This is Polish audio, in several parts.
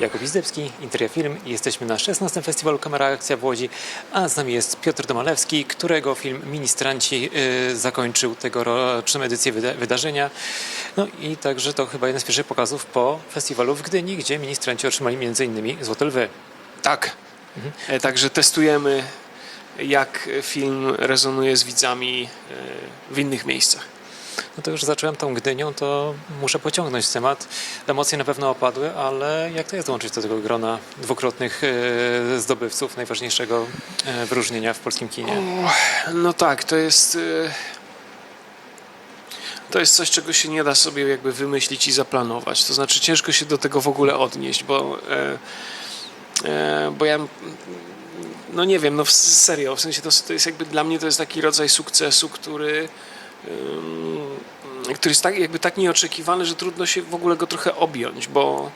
Jakub Izdebski, Interia Film jesteśmy na 16. Festiwalu Kamera Akcja w Łodzi, a z nami jest Piotr Domalewski, którego film Ministranci y, zakończył tegoroczną edycję wyda- wydarzenia. No i także to chyba jeden z pierwszych pokazów po festiwalu w Gdyni, gdzie ministranci otrzymali m.in. Złote Lwy. Tak. E, Także testujemy, jak film rezonuje z widzami e, w innych miejscach. No to już zacząłem tą Gdynią, to muszę pociągnąć temat. Emocje na pewno opadły, ale jak to jest dołączyć do tego grona dwukrotnych y, zdobywców najważniejszego y, wyróżnienia w polskim kinie? No tak, to jest. e, To jest coś, czego się nie da sobie jakby wymyślić i zaplanować. To znaczy ciężko się do tego w ogóle odnieść, bo, e, e, bo ja no nie wiem, no serio, w sensie to, to jest jakby dla mnie to jest taki rodzaj sukcesu, który który jest tak, jakby tak nieoczekiwany, że trudno się w ogóle go trochę objąć, bo,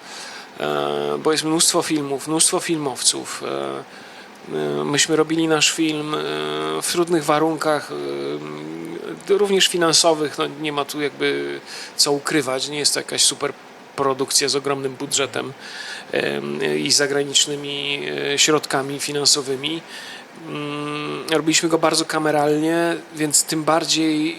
e, bo jest mnóstwo filmów, mnóstwo filmowców. E, e, myśmy robili nasz film w trudnych warunkach, również finansowych. No, nie ma tu jakby co ukrywać, nie jest to jakaś super produkcja z ogromnym budżetem em, i zagranicznymi środkami finansowymi. Mm, Robiliśmy go bardzo kameralnie, więc tym bardziej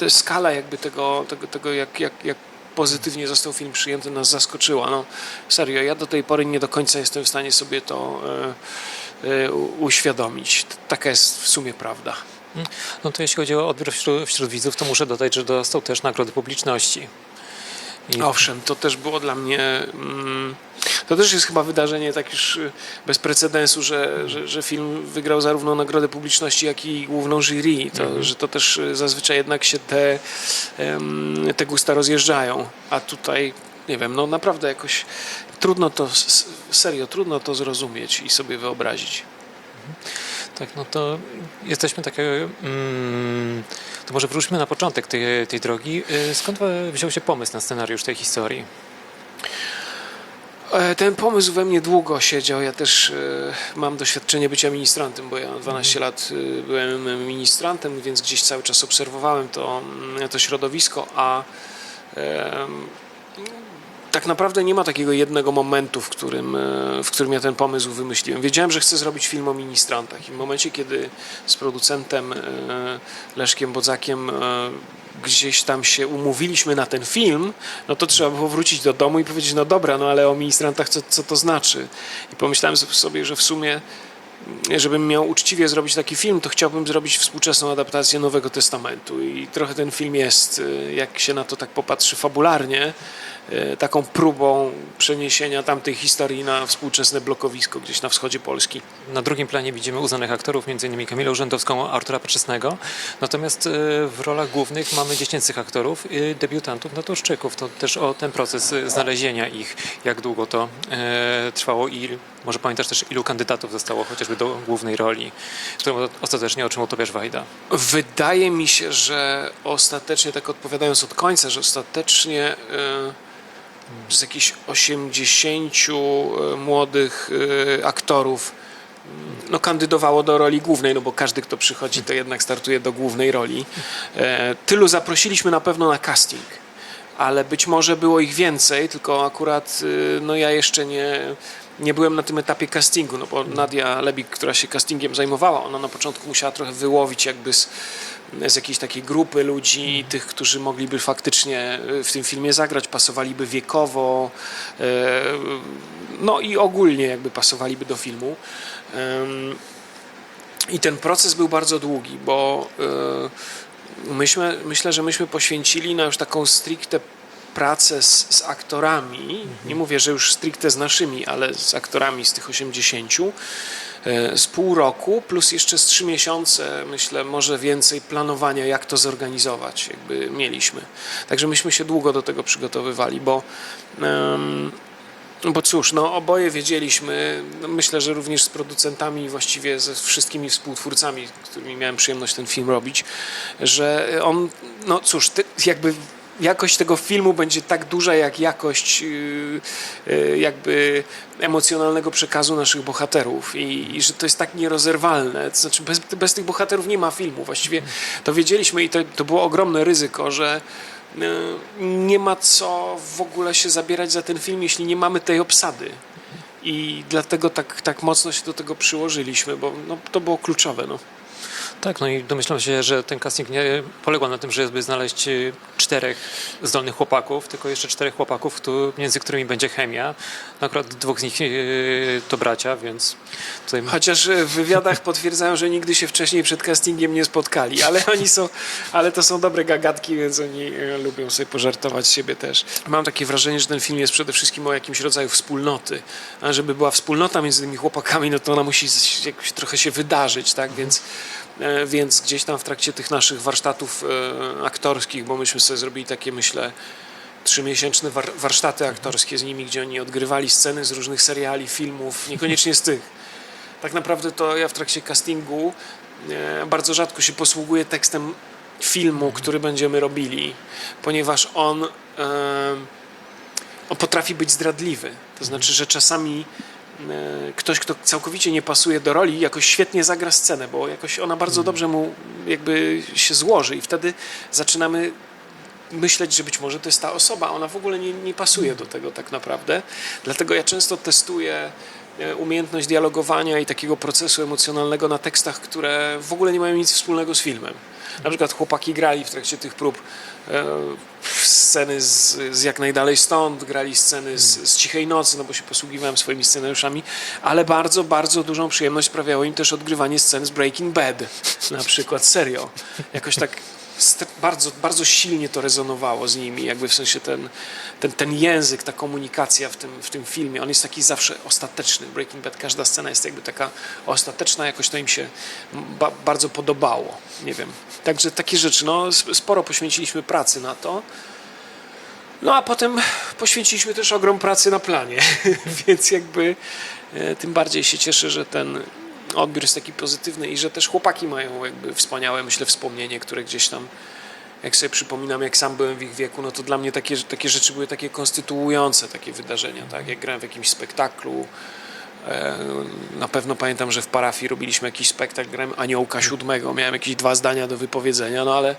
ta skala jakby tego, tego, tego jak, jak, jak pozytywnie został film przyjęty nas zaskoczyła. No serio, ja do tej pory nie do końca jestem w stanie sobie to e, u- uświadomić. Taka jest w sumie prawda. No to jeśli chodzi o odbiór wśród, wśród widzów, to muszę dodać, że dostał też nagrody publiczności. I Owszem, to też było dla mnie. Mm, to też jest chyba wydarzenie tak już y, bez precedensu, że, że, że film wygrał zarówno nagrodę publiczności, jak i główną jury. To, Że to też y, zazwyczaj jednak się te, te gusta rozjeżdżają. A tutaj, nie wiem, no naprawdę jakoś trudno to, serio, trudno to zrozumieć i sobie wyobrazić. tak, no to jesteśmy takie. Mm, to może wróćmy na początek tej, tej drogi. Y, Skąd wziął się pomysł na scenariusz tej historii? E, Ten pomysł we mnie długo siedział. Ja też e, mam doświadczenie bycia ministrantem, bo ja 12 lat e, byłem ministrantem, więc gdzieś cały czas obserwowałem to, mm, to środowisko, a tak naprawdę nie ma takiego jednego momentu, w którym, e, w którym ja ten pomysł wymyśliłem. Wiedziałem, że chcę zrobić film o ministrantach i w momencie, kiedy z producentem e, Leszkiem Bodzakiem e, gdzieś tam się umówiliśmy na ten film, no to trzeba było wrócić do domu i powiedzieć, no dobra, no ale o ministrantach co, co to znaczy? I pomyślałem sobie, że w sumie żebym miał uczciwie zrobić taki film, to chciałbym zrobić współczesną adaptację Nowego Testamentu. I trochę ten film jest, y, jak się na to tak popatrzy fabularnie, y, taką próbą przeniesienia tamtej historii na współczesne blokowisko gdzieś na wschodzie Polski. Na drugim planie widzimy uznanych aktorów, m.in. Kamilę Urzędowską, Artura Paczesnego. Natomiast y, w rolach głównych mamy dziecięcych aktorów, debiutantów, naturszczyków. To też o ten proces znalezienia ich, jak długo to trwało i może pamiętasz też, ilu kandydatów zostało chociażby do głównej roli, którą ostatecznie otrzymał Tobiasz Wajda. Wydaje mi się, że ostatecznie, tak odpowiadając od końca, że ostatecznie y, z jakichś 80 y, młodych y, aktorów y, no, kandydowało do roli głównej, no bo każdy, kto przychodzi, to jednak startuje do głównej roli. E, Tylu zaprosiliśmy na pewno na casting, ale być może było ich więcej, tylko akurat y, no, ja jeszcze nie, nie byłem na tym etapie castingu, no bo Nadia Lebik, która się castingiem zajmowała, ona na początku musiała trochę wyłowić jakby z, z jakiejś takiej grupy ludzi, tych, którzy mogliby faktycznie y, w tym filmie zagrać, pasowaliby wiekowo, e, no i ogólnie jakby pasowaliby do filmu. I ten proces był bardzo długi, bo myśmy, myślę, że myśmy poświęcili na już taką stricte pracę z, z aktorami, nie mówię, że już stricte z naszymi, ale z aktorami z tych 80, e, z pół roku, plus jeszcze z trzy miesiące, myślę, może więcej planowania, jak to zorganizować, jakby mieliśmy. Także myśmy się długo do tego przygotowywali, bo em, bo cóż, no oboje wiedzieliśmy, no myślę, że również z producentami, właściwie ze wszystkimi współtwórcami, z którymi miałem przyjemność ten film robić, że on, no cóż, ty, jakby jakość tego filmu będzie tak duża jak jakość yy, yy, jakby emocjonalnego przekazu naszych bohaterów i, i że to jest tak nierozerwalne. To znaczy bez, bez tych bohaterów nie ma filmu. Właściwie to wiedzieliśmy i to, to było ogromne ryzyko, że nie ma co w ogóle się zabierać za ten film, jeśli nie mamy tej obsady. I dlatego tak, tak mocno się do tego przyłożyliśmy, bo no, to było kluczowe. No. Tak, no i domyślam się, że ten casting nie polegał na tym, żeby znaleźć y, czterech zdolnych chłopaków, tylko jeszcze czterech chłopaków, między którymi będzie chemia. No Akurat dwóch z nich y, to bracia, więc tutaj Chociaż e, w wywiadach potwierdzają, że nigdy się wcześniej przed castingiem nie spotkali, ale oni są, ale to są dobre gagatki, więc oni lubią sobie pożartować z siebie też. Mam takie wrażenie, że ten film jest przede wszystkim o jakimś rodzaju wspólnoty. A żeby była wspólnota między tymi chłopakami, no to ona musi jakoś trochę się wydarzyć, tak? Więc, więc gdzieś tam w trakcie tych naszych warsztatów e, aktorskich, bo myśmy sobie zrobili takie, myślę, trzymiesięczne war- warsztaty aktorskie z nimi, gdzie oni odgrywali sceny z różnych seriali, filmów, niekoniecznie z tych. Tak naprawdę to ja w trakcie castingu e, bardzo rzadko się posługuję tekstem filmu, który będziemy robili, ponieważ on, e, on potrafi być zdradliwy. To znaczy, że czasami e, ktoś, kto całkowicie nie pasuje do roli, jakoś świetnie zagra scenę, bo jakoś ona bardzo dobrze mu jakby się złoży i wtedy zaczynamy myśleć, że być może to jest ta osoba, ona w ogóle nie, nie pasuje do tego tak naprawdę. Dlatego ja często testuję e, umiejętność dialogowania i takiego procesu emocjonalnego na tekstach, które w ogóle nie mają nic wspólnego z filmem. Na przykład chłopaki grali w trakcie tych prób e, sceny z, z jak najdalej stąd, grali sceny z, z cichej nocy, no bo się posługiwałem swoimi scenariuszami, ale bardzo, bardzo dużą przyjemność sprawiało im też odgrywanie scen z Breaking Bad. Na przykład, serio. Jakoś tak bardzo, bardzo silnie to rezonowało z nimi, jakby w sensie ten, ten, ten język, ta komunikacja w tym, w tym filmie, on jest taki zawsze ostateczny. Breaking Bad, każda scena jest jakby taka ostateczna, jakoś to im się ba- bardzo podobało, nie wiem. Także takie rzeczy, no sp- sporo poświęciliśmy pracy na to. No a potem poświęciliśmy też ogrom pracy na planie, więc jakby e, tym bardziej się cieszę, że ten odbiór jest taki pozytywny i że też chłopaki mają jakby wspaniałe, myślę, wspomnienie, które gdzieś tam, jak sobie przypominam, jak sam byłem w ich wieku, no to dla mnie takie, takie rzeczy były takie konstytuujące, takie wydarzenia, tak? Jak grałem w jakimś spektaklu, e, na pewno pamiętam, że w parafii robiliśmy jakiś spektakl, grałem Aniołka Siódmego, miałem jakieś dwa zdania do wypowiedzenia, no ale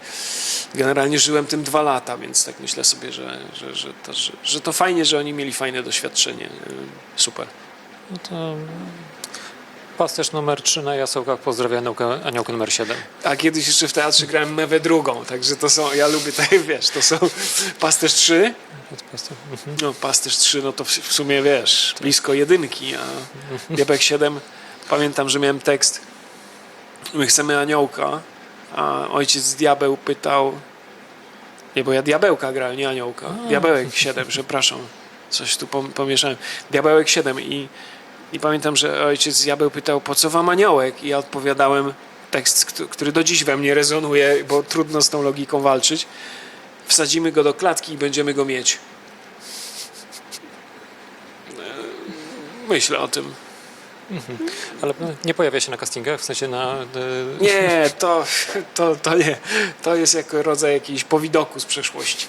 generalnie żyłem tym dwa lata, więc tak myślę sobie, że, że, że, to, że, że to fajnie, że oni mieli fajne doświadczenie. E, Super. no to pasterz numer 3 na Jasełkach pozdrawia aniołkę, numer 7. A kiedyś jeszcze w teatrze grałem mewę drugą, także to są, ja lubię tak, wiesz, to są pasterz 3, Pasterz- mhm. no pasterz 3, no to w, w sumie, wiesz, blisko jedynki, a Diabek 7, pamiętam, że miałem tekst, my chcemy aniołka, a ojciec diabeł pytał, nie, bo ja diabełka grałem, nie aniołka, diabełek 7, przepraszam, coś tu pom- pomieszałem, diabełek 7 i, i pamiętam, że ojciec diabeł pytał, po co wam aniołek? I ja odpowiadałem, tekst, któ- który do dziś we mnie rezonuje, bo trudno z tą logiką walczyć, wsadzimy go do klatki i będziemy go mieć. E, Myślę o tym. Ale nie pojawia się na castingach, w sensie na... e, Nie, to, to, to nie. To jest jako rodzaj jakiejś powidoku z przeszłości.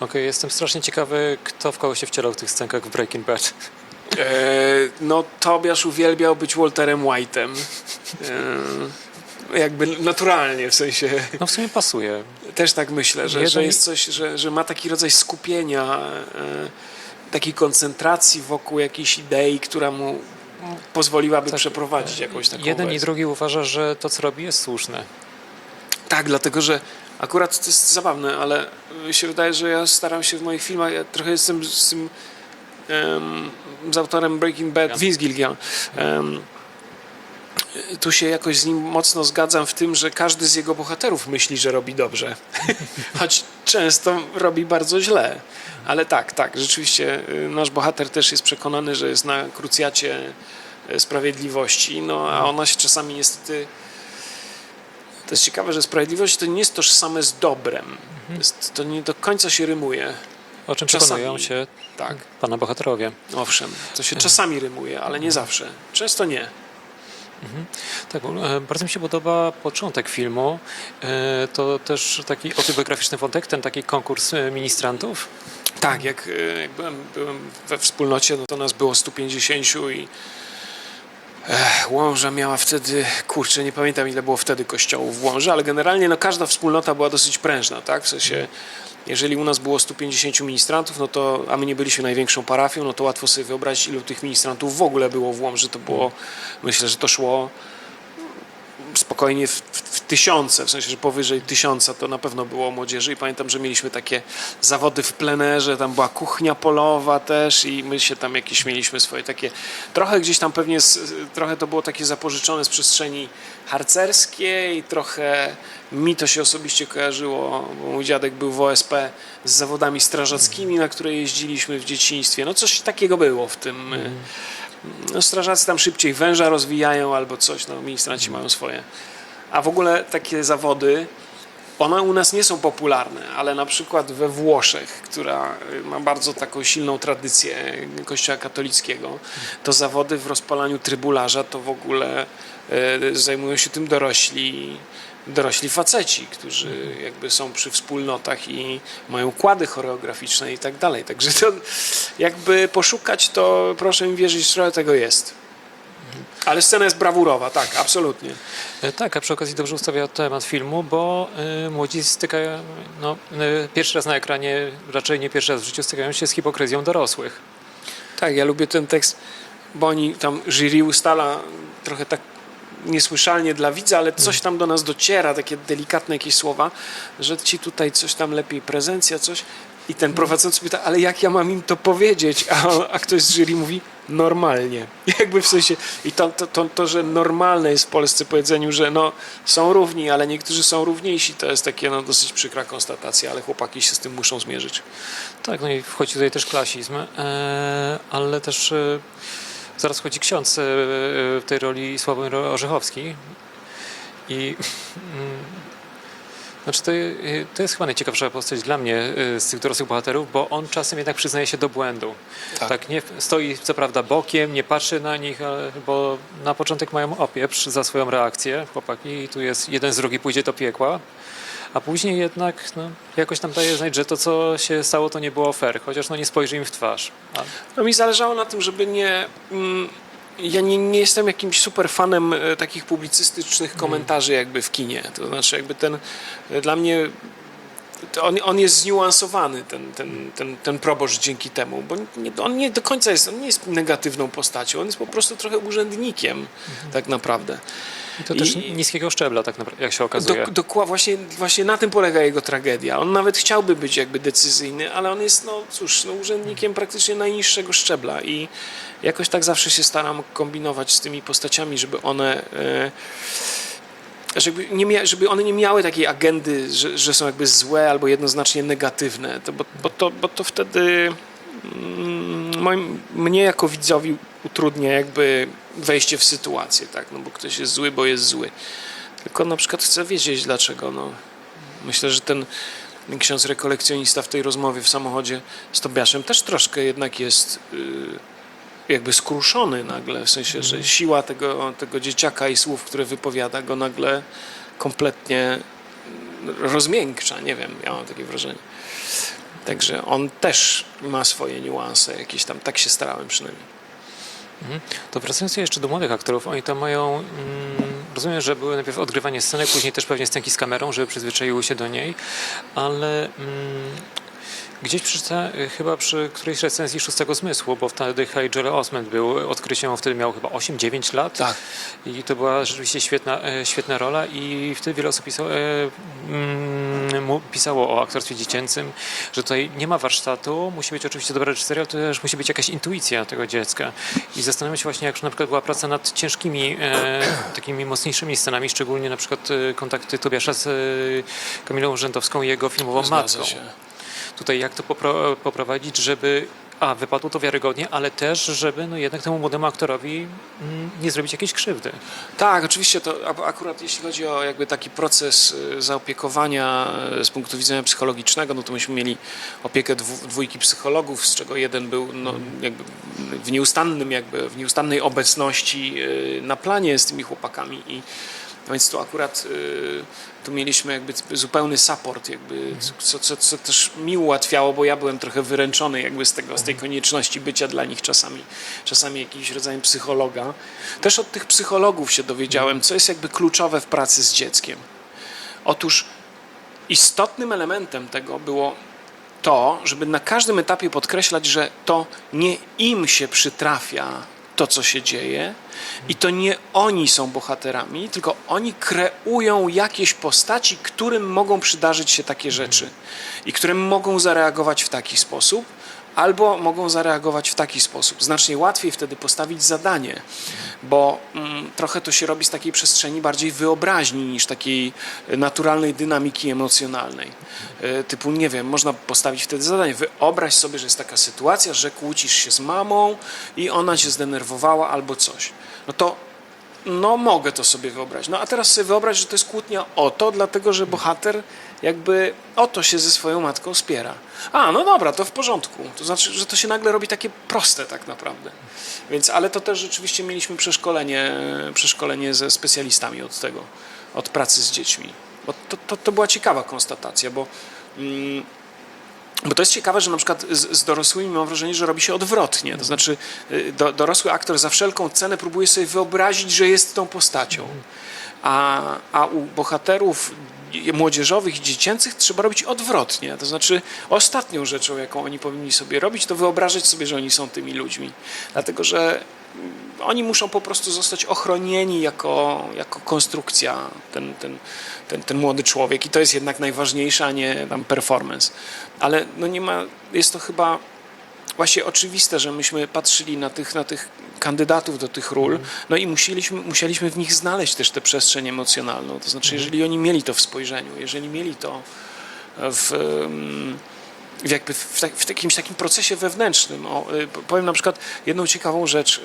Okej, jestem strasznie ciekawy, kto w kogo się wcielał w tych scenkach w Breaking Bad. E, no, Tobiasz uwielbiał być Walterem White'em. E, jakby naturalnie, w sensie No w sumie pasuje. też tak myślę, że, że i- jest coś, że, że ma taki rodzaj skupienia, e, takiej koncentracji wokół jakiejś idei, która mu pozwoliłaby Tak. przeprowadzić jakąś taką Jeden i wersję. drugi uważa, że to co robi jest słuszne. Tak, dlatego że akurat to jest zabawne, ale się wydaje, że ja staram się w moich filmach, ja trochę jestem z tym em, z autorem Breaking Bad, Vince Gilligan. Em, tu się jakoś z nim mocno zgadzam w tym, że każdy z jego bohaterów myśli, że robi dobrze, choć często robi bardzo źle. Ale tak, tak, rzeczywiście y, nasz bohater też jest przekonany, że jest na krucjacie y, sprawiedliwości, no a ona się czasami niestety to jest ciekawe, że sprawiedliwość to nie jest tożsame z dobrem. To, jest, to nie do końca się rymuje. O czym Czasami. przekonują się Tak, pana bohaterowie. owszem, to się czasami rymuje, ale nie zawsze. Często nie. Tak, bo, e, bardzo mi się podoba początek filmu. E, To też taki autobiograficzny wątek, ten taki konkurs e, ministrantów. Tak, jak, jak byłem, byłem we wspólnocie, no to nas było 150 i Ech, Łomża miała wtedy, kurczę, nie pamiętam ile było wtedy kościołów w Łomży, ale generalnie no, każda wspólnota była dosyć prężna, tak? W sensie, jeżeli u nas było 150 ministrantów, no to, a my nie byliśmy największą parafią, no to łatwo sobie wyobrazić, ilu tych ministrantów w ogóle było w Łomży. To było, myślę, że to szło spokojnie w, w, tysiące, w sensie, że powyżej tysiąca to na pewno było młodzieży i pamiętam, że mieliśmy takie zawody w plenerze, tam była kuchnia polowa też i my się tam jakieś mieliśmy swoje takie, trochę gdzieś tam pewnie, z, trochę to było takie zapożyczone z przestrzeni harcerskiej, trochę mi to się osobiście kojarzyło, bo mój dziadek był w OSP z zawodami strażackimi, na które jeździliśmy w dzieciństwie, no coś takiego było w tym... y, no, strażacy tam szybciej węża rozwijają albo coś, no ministranci mają swoje. A w ogóle takie zawody, one u nas nie są popularne, ale na przykład we Włoszech, która y, ma bardzo taką silną tradycję kościoła katolickiego, to zawody w rozpalaniu trybularza to w ogóle y, zajmują się tym dorośli dorośli faceci, którzy jakby są przy wspólnotach i mają kłady choreograficzne i tak dalej. Także to jakby poszukać, to proszę mi wierzyć, trochę tego jest. Ale scena jest brawurowa, tak, absolutnie. E, Tak, a przy okazji dobrze ustawia temat filmu, bo y, młodzi stykają, no, y, pierwszy raz na ekranie, raczej nie pierwszy raz w życiu stykają się z hipokryzją dorosłych. Tak, ja lubię ten tekst, bo oni tam jury ustala trochę tak niesłyszalnie dla widza, ale coś tam do nas dociera, takie delikatne jakieś słowa, że ci tutaj coś tam lepiej, prezencja, coś. I ten prowadzący pyta, ale jak ja mam im to powiedzieć? A, a ktoś z jury mówi, normalnie. Jakby w sensie, i to, to, to, to, że normalne jest w Polsce powiedzeniu, że no, są równi, ale niektórzy są równiejsi, to jest takie no, dosyć przykra konstatacja, ale chłopaki się z tym muszą zmierzyć. Tak, no i wchodzi tutaj też klasizm, e, ale też e, zaraz wchodzi ksiądz e, w tej roli Sławomir Orzechowski i mm, znaczy to, e, to jest chyba najciekawsza postać dla mnie e, z tych dorosłych bohaterów, bo on czasem jednak przyznaje się do błędu. Tak. Tak, nie stoi co prawda bokiem, nie patrzy na nich, bo na początek mają opieprz za swoją reakcję chłopaki i tu jest jeden z drugi pójdzie do piekła. A później jednak no, jakoś tam daje znać, że to, co się stało, to nie było fair, chociaż no, nie spojrzy im w twarz. A, No mi zależało na tym, żeby nie. Mm, ja nie, nie jestem jakimś super fanem e, takich publicystycznych komentarzy jakby w kinie. To znaczy jakby ten e, dla mnie on, on jest zniuansowany, ten, ten, ten, ten proboszcz dzięki temu, bo nie, on nie do końca jest, on nie jest negatywną postacią, on jest po prostu trochę urzędnikiem tak naprawdę. I to też I- niskiego szczebla, tak naprawdę, jak się okazuje. Dok- dokła- właśnie, właśnie na tym polega jego tragedia. On nawet chciałby być jakby decyzyjny, ale on jest, no cóż, no, urzędnikiem praktycznie najniższego szczebla i jakoś tak zawsze się staram kombinować z tymi postaciami, żeby one... E, żeby, nie żeby one nie miały takiej agendy, że, że są jakby złe albo jednoznacznie negatywne, to, bo, bo, to, bo to wtedy mm, moim, mnie jako widzowi utrudnia jakby wejście w sytuację, tak, no bo ktoś jest zły, bo jest zły. Tylko na przykład chcę wiedzieć dlaczego. No. Myślę, że ten ksiądz rekolekcjonista w tej rozmowie w samochodzie z Tobiaszem też troszkę jednak jest y, jakby skruszony nagle, w sensie, że siła tego, tego dzieciaka i słów, które wypowiada go nagle kompletnie rozmiękcza. Nie wiem, ja mam takie wrażenie. Także on też ma swoje niuanse jakieś tam, tak się starałem przynajmniej. Mhm. To wracając jeszcze do młodych aktorów, oni tam mają, mm, rozumiem, że były najpierw odgrywanie sceny, później też pewnie scenki z kamerą, żeby przyzwyczaiły się do niej, ale mm, gdzieś przeczytałem, chyba przy którejś recenzji Szóstego Zmysłu, bo wtedy Joel Osment był odkryciem, on wtedy miał chyba 8-9 lat Tak. i to była rzeczywiście świetna, e, świetna rola i wtedy wiele osób pisało, e, mm, pisało o aktorstwie dziecięcym, że tutaj nie ma warsztatu, musi być oczywiście dobra reżyseria, to też musi być jakaś intuicja tego dziecka. I zastanawiam się właśnie, jak na przykład była praca nad ciężkimi, e, takimi mocniejszymi scenami, szczególnie na przykład e, kontakty Tobiasza z Kamilą Urzędowską i jego filmową Zgadza matką. się. Tutaj jak to popro, poprowadzić, żeby a, wypadło to wiarygodnie, ale też, żeby no jednak temu młodemu aktorowi mm, nie zrobić jakiejś krzywdy. Tak, oczywiście to akurat jeśli chodzi o jakby taki proces y, zaopiekowania y, z punktu widzenia psychologicznego, no to myśmy mieli opiekę dwójki psychologów, z czego jeden był no, jakby w nieustannym jakby, w nieustannej obecności y, na planie z tymi chłopakami i No Więc tu akurat y, tu mieliśmy jakby zupełny support, jakby, co, co, co też mi ułatwiało, bo ja byłem trochę wyręczony jakby z, tego, z tej konieczności bycia dla nich czasami, czasami jakimś rodzajem psychologa. Też od tych psychologów się dowiedziałem, co jest jakby kluczowe w pracy z dzieckiem. Otóż istotnym elementem tego było to, żeby na każdym etapie podkreślać, że to nie im się przytrafia to, co się dzieje, i to nie oni są bohaterami, tylko oni kreują jakieś postaci, którym mogą przydarzyć się takie rzeczy i którym mogą zareagować w taki sposób, albo mogą zareagować w taki sposób. Znacznie łatwiej wtedy postawić zadanie, bo mm, trochę to się robi z takiej przestrzeni bardziej wyobraźni niż takiej e, naturalnej dynamiki emocjonalnej. E, Typu, nie wiem, można postawić wtedy zadanie. Wyobraź sobie, że jest taka sytuacja, że kłócisz się z mamą i ona cię zdenerwowała albo coś. No to no mogę to sobie wyobrazić. No a teraz sobie wyobraź, że to jest kłótnia o to, dlatego że bohater jakby o to się ze swoją matką spiera. A, no dobra, to w porządku. To znaczy, że to się nagle robi takie proste tak naprawdę. Więc, ale to też rzeczywiście mieliśmy przeszkolenie, przeszkolenie ze specjalistami od tego, od pracy z dziećmi. Bo to, to, to była ciekawa konstatacja, bo mm, bo to jest ciekawe, że na przykład z, dorosłymi mam wrażenie, że robi się odwrotnie. To znaczy, y, do, dorosły aktor za wszelką cenę próbuje sobie wyobrazić, że jest tą postacią. A, a u bohaterów młodzieżowych i dziecięcych trzeba robić odwrotnie. To znaczy, ostatnią rzeczą, jaką oni powinni sobie robić, to wyobrażać sobie, że oni są tymi ludźmi. Dlatego, że mm, oni muszą po prostu zostać ochronieni jako, jako konstrukcja, ten, ten, ten, ten młody człowiek. I to jest jednak najważniejsze, a nie tam performance. Ale no nie ma, jest to chyba właśnie oczywiste, że myśmy patrzyli na tych, na tych kandydatów do tych ról, no i musieliśmy, musieliśmy w nich znaleźć też tę przestrzeń emocjonalną. To znaczy, jeżeli oni mieli to w spojrzeniu, jeżeli mieli to w, w, jakby w, tak, w jakimś takim procesie wewnętrznym. O, y, powiem na przykład jedną ciekawą rzecz. y,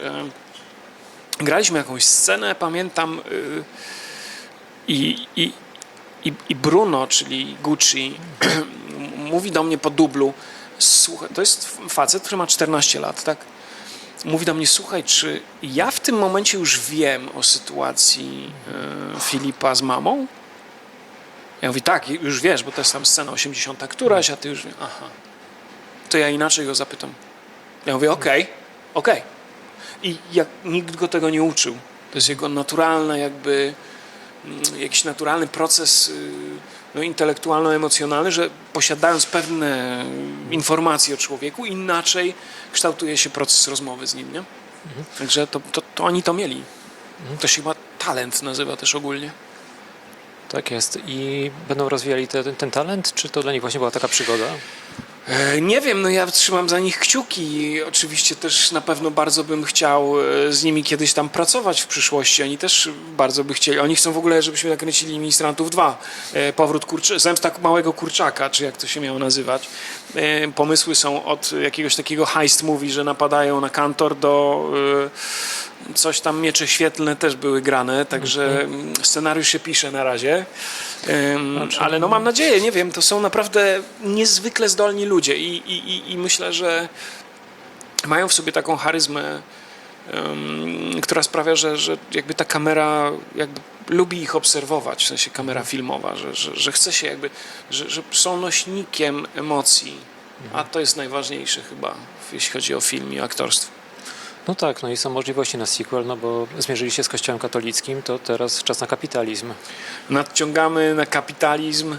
Graliśmy jakąś scenę, pamiętam, y, i, i, i Bruno, czyli Gucci, mówi do mnie po dublu, słuchaj, to jest facet, który ma 14 lat, tak? Mówi do mnie, słuchaj, czy ja w tym momencie już wiem o sytuacji e, Filipa z mamą? Ja mówię, tak, już wiesz, bo to jest tam scena 80 któraś, a ty już wiesz, aha. To ja inaczej go zapytam. Ja mówię, okej, okej. I jak nikt go tego nie uczył. To jest jego naturalne jakby mm, jakiś naturalny proces y, no, intelektualno-emocjonalny, że posiadając pewne informacje o człowieku, inaczej kształtuje się proces rozmowy z nim, nie? Także to, to, to oni to mieli. To się chyba talent nazywa też ogólnie. Tak jest. I będą rozwijali te, ten, ten talent, czy to dla nich właśnie była taka przygoda? E, Nie wiem, no ja trzymam za nich kciuki. Oczywiście też na pewno bardzo bym chciał e, z nimi kiedyś tam pracować w przyszłości. Oni też bardzo by chcieli. Oni chcą w ogóle, żebyśmy nakręcili Ministrantów 2. e, Powrót kurcz... Zemsta małego kurczaka, czy jak to się miało nazywać. Pomysły są od jakiegoś takiego heist movie, że napadają na kantor do coś tam miecze świetlne też były grane, także mm, scenariusz się pisze na razie. Ym, ale no mam nadzieję, nie wiem, to są naprawdę niezwykle zdolni ludzie i, i, i- i myślę, że mają w sobie taką charyzmę, ym, która sprawia, że, że jakby ta kamera jakby lubi ich obserwować, w sensie kamera filmowa, że, że, że chce się jakby, że, że są nośnikiem emocji, a to jest najważniejsze chyba, jeśli chodzi o film i aktorstwo. No tak, no i są możliwości na sequel, no bo zmierzyli się z kościołem katolickim, to teraz czas na kapitalizm. nadciągamy na kapitalizm.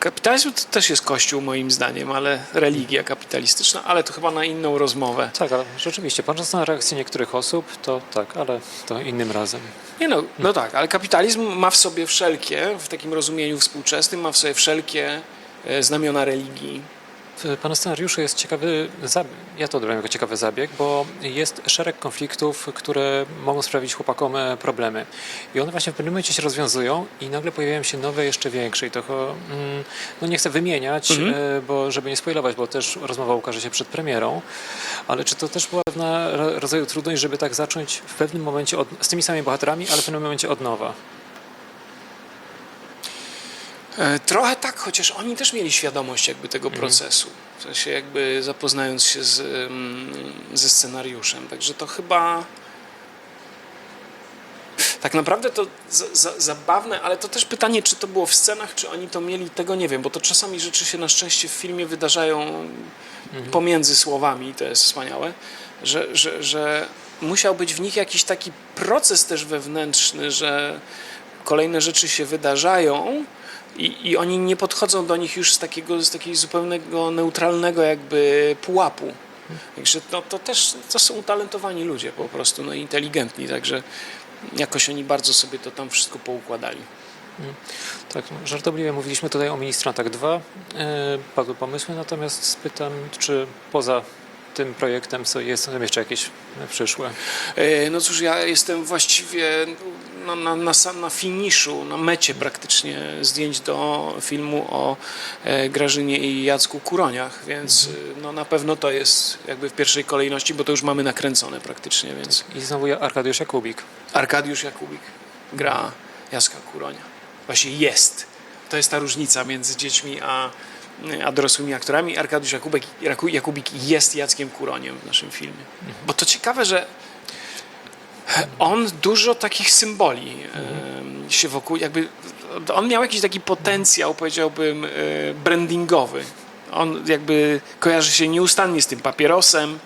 Kapitalizm to też jest kościół moim zdaniem, ale religia kapitalistyczna, ale to chyba na inną rozmowę. Tak, ale rzeczywiście, patrząc na reakcję niektórych osób, to tak, ale to innym razem. Nie no, no tak, ale kapitalizm ma w sobie wszelkie, w takim rozumieniu współczesnym, ma w sobie wszelkie e, znamiona religii. W Pana scenariuszu jest ciekawy zabieg, ja to odbieram jako ciekawy zabieg, bo jest szereg konfliktów, które mogą sprawić chłopakom e, problemy. I one właśnie w pewnym momencie się rozwiązują i nagle pojawiają się nowe, jeszcze większe. I to mm, no nie chcę wymieniać, Mhm. e, bo żeby nie spoilować, bo też rozmowa ukaże się przed premierą, ale czy to też była pewna ro- rodzaju trudność, żeby tak zacząć w pewnym momencie od, z tymi samymi bohaterami, ale w pewnym momencie od nowa? E, Trochę tak, chociaż oni też mieli świadomość jakby tego procesu. W sensie jakby zapoznając się z, ze scenariuszem. Także to chyba... Tak naprawdę to za, za, zabawne, ale to też pytanie, czy to było w scenach, czy oni to mieli, tego nie wiem, bo to czasami rzeczy się na szczęście w filmie wydarzają pomiędzy słowami, to jest wspaniałe, że, że, że musiał być w nich jakiś taki proces też wewnętrzny, że kolejne rzeczy się wydarzają i, i oni nie podchodzą do nich już z takiego, z takiego zupełnego neutralnego jakby pułapu. Także no, to też to są utalentowani ludzie po prostu, no i inteligentni, także jakoś oni bardzo sobie to tam wszystko poukładali. Tak, no, żartobliwie mówiliśmy tutaj o Ministrantach 2. E, padły pomysły, natomiast spytam, czy poza tym projektem są, jest, jeszcze jakieś przyszłe? E, No cóż, ja jestem właściwie na, na, na, na finiszu, na mecie praktycznie zdjęć do filmu o e, Grażynie i Jacku Kuroniach, więc e, no, na pewno to jest jakby w pierwszej kolejności, bo to już mamy nakręcone praktycznie, więc I znowu Arkadiusz Jakubik. Arkadiusz Jakubik gra Jacka Kuronia. Właśnie jest. To jest ta różnica między dziećmi a, a dorosłymi aktorami. Arkadiusz Jakubek, Jaku- Jakubik jest Jackiem Kuroniem w naszym filmie. Bo to ciekawe, że on dużo takich symboli em, się wokół, jakby on miał jakiś taki potencjał, powiedziałbym, e, brandingowy. On jakby kojarzy się nieustannie z tym papierosem,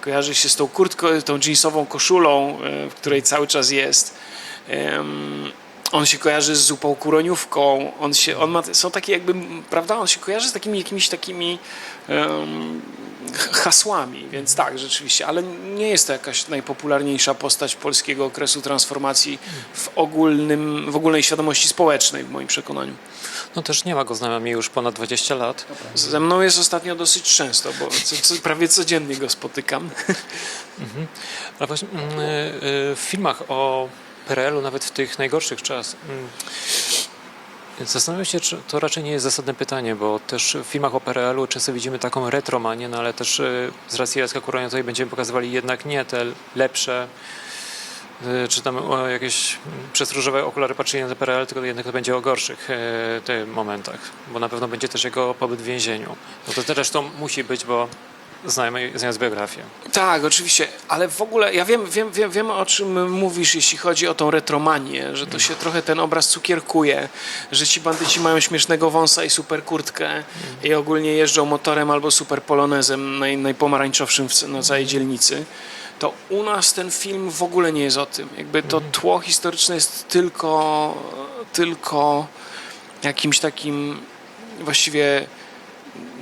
kojarzy się z tą kurtką, tą jeansową koszulą, e, w której cały czas jest. On się kojarzy z zupą kuroniówką, on się, on ma, są takie jakby, prawda, on się kojarzy z takimi jakimiś takimi em, hasłami, więc tak, rzeczywiście, ale nie jest to jakaś najpopularniejsza postać polskiego okresu transformacji w, ogólnym, w ogólnej świadomości społecznej, w moim przekonaniu. No też nie ma go z nami już ponad 20 lat. Ze mną jest ostatnio dosyć często, bo co, co, prawie codziennie go spotykam. Ale właśnie mm, e, e, w filmach o PRL-u, nawet w tych najgorszych czas, mm, zastanawiam się, czy to raczej nie jest zasadne pytanie, bo też w filmach o PRL-u często widzimy taką retromanię, no ale też e, z racji Jacka Kuronia tutaj będziemy pokazywali jednak nie te lepsze, e, czy tam o jakieś przez różowe okulary patrzenie na PRL, tylko jednak to będzie o gorszych tych momentach, bo na pewno będzie też jego pobyt w więzieniu. No to zresztą musi być, bo znajemy, znając biografię. Tak, oczywiście, ale w ogóle ja wiem, wiem, wiem, wiem o czym mówisz, jeśli chodzi o tą retromanię, że to się trochę ten obraz cukierkuje, że ci bandyci mają śmiesznego wąsa i super kurtkę i ogólnie jeżdżą motorem albo super polonezem naj, najpomarańczowszym w, na całej dzielnicy. To u nas ten film w ogóle nie jest o tym. Jakby to tło historyczne jest tylko, tylko jakimś takim właściwie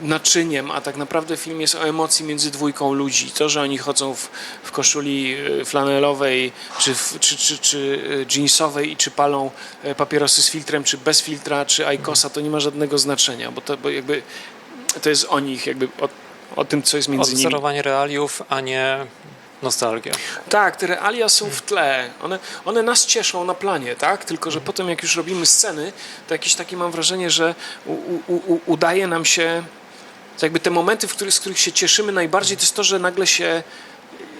naczyniem, a tak naprawdę film jest o emocji między dwójką ludzi. To, że oni chodzą w, w koszuli e, flanelowej, czy, w, czy, czy, czy e, jeansowej i czy palą e, papierosy z filtrem, czy bez filtra, czy Aikosa, to nie ma żadnego znaczenia, bo to bo jakby to jest o nich, jakby o, o tym, co jest między nimi. Odwzorowanie realiów, a nie nostalgia. Tak, te realia są w tle. One, one nas cieszą na planie, tak? Tylko, że potem jak już robimy sceny, to jakieś takie mam wrażenie, że u, u, u, udaje nam się jakby te momenty, w których, z których się cieszymy najbardziej, to jest to, że nagle się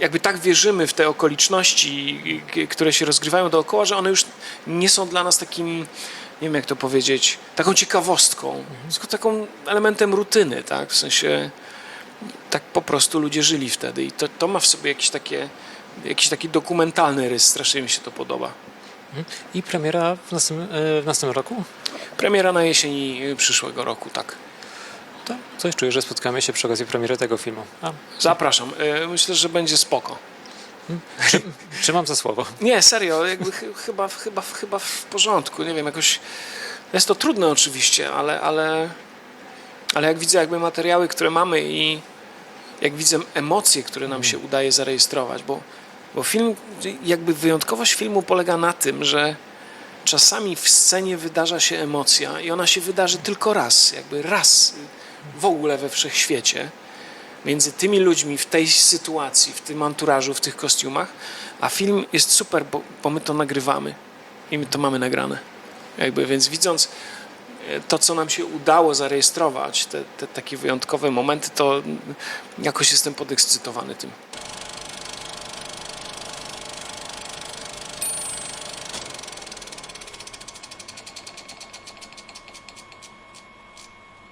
jakby tak wierzymy w te okoliczności, które się rozgrywają dookoła, że one już nie są dla nas takim, nie wiem jak to powiedzieć, taką ciekawostką, tylko taką elementem rutyny, tak? W sensie tak po prostu ludzie żyli wtedy i to, to ma w sobie jakiś, takie, jakiś taki dokumentalny rys, strasznie mi się to podoba. I premiera w następnym, e, w następnym roku? Premiera na jesieni y, przyszłego roku, tak. To coś czuję, że spotkamy się przy okazji premiery tego filmu. A, Zapraszam. Y, Myślę, że będzie spoko. trzymam za słowo. Nie, serio, jakby chy- chyba, chyba, chyba w porządku. Nie wiem, jakoś jest to trudne oczywiście, ale, ale, ale jak widzę jakby materiały, które mamy i jak widzę emocje, które nam się udaje zarejestrować, bo, bo film, jakby wyjątkowość filmu polega na tym, że czasami w scenie wydarza się emocja i ona się wydarzy tylko raz, jakby raz w ogóle we wszechświecie między tymi ludźmi w tej sytuacji, w tym anturażu, w tych kostiumach, a film jest super, bo, bo my to nagrywamy i my to mamy nagrane. Jakby, więc widząc to, co nam się udało zarejestrować, te, te takie wyjątkowe momenty, to jakoś jestem podekscytowany tym.